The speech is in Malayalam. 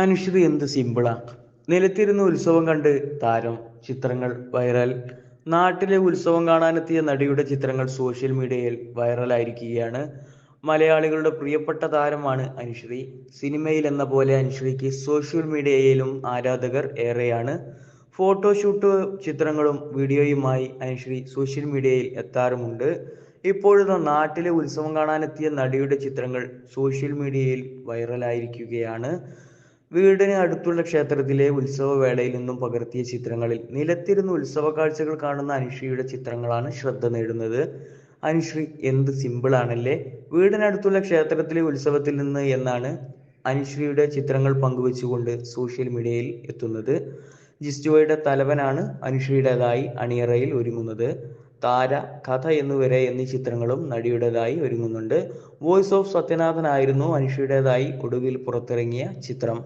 അനുശ്രീ എന്ത് സിമ്പിളാ നിലത്തിരുന്ന് ഉത്സവം കണ്ട് താരം ചിത്രങ്ങൾ വൈറൽ നാട്ടിലെ ഉത്സവം കാണാനെത്തിയ നടിയുടെ ചിത്രങ്ങൾ സോഷ്യൽ മീഡിയയിൽ വൈറലായിരിക്കുകയാണ് മലയാളികളുടെ പ്രിയപ്പെട്ട താരമാണ് അനുശ്രീ സിനിമയിൽ എന്ന പോലെ അനുശ്രീക്ക് സോഷ്യൽ മീഡിയയിലും ആരാധകർ ഏറെയാണ്. ഫോട്ടോഷൂട്ട് ചിത്രങ്ങളും വീഡിയോയുമായി അനുശ്രീ സോഷ്യൽ മീഡിയയിൽ എത്താറുമുണ്ട്. ഇപ്പോഴത്തെ നാട്ടിലെ ഉത്സവം കാണാനെത്തിയ നടിയുടെ ചിത്രങ്ങൾ സോഷ്യൽ മീഡിയയിൽ വൈറലായിരിക്കുകയാണ് വീടിന് അടുത്തുള്ള ക്ഷേത്രത്തിലെ ഉത്സവവേളയിൽ നിന്നും പകർത്തിയ ചിത്രങ്ങളിൽ നിലത്തിരുന്ന് ഉത്സവ കാഴ്ചകൾ കാണുന്ന അനുശ്രീയുടെ ചിത്രങ്ങളാണ് ശ്രദ്ധ നേടുന്നത്. അനുശ്രീ എന്ത് സിമ്പിൾ ആണല്ലേ? വീടിനടുത്തുള്ള ക്ഷേത്രത്തിലെ ഉത്സവത്തിൽ നിന്ന് എന്നാണ് അനുശ്രീയുടെ ചിത്രങ്ങൾ പങ്കുവെച്ചുകൊണ്ട് സോഷ്യൽ മീഡിയയിൽ എത്തുന്നത്. ജിസ്റ്റുവയുടെ തലവനാണ് അനുശ്രീയുടേതായി അണിയറയിൽ ഒരുങ്ങുന്നത്. താര കഥ എന്നുവരെ എന്നീ ചിത്രങ്ങളും നടിയുടേതായി ഒരുങ്ങുന്നുണ്ട്. വോയിസ് ഓഫ് സത്യനാഥൻ ആയിരുന്നു അനുശ്രീയുടേതായി ഒടുവിൽ പുറത്തിറങ്ങിയ ചിത്രം.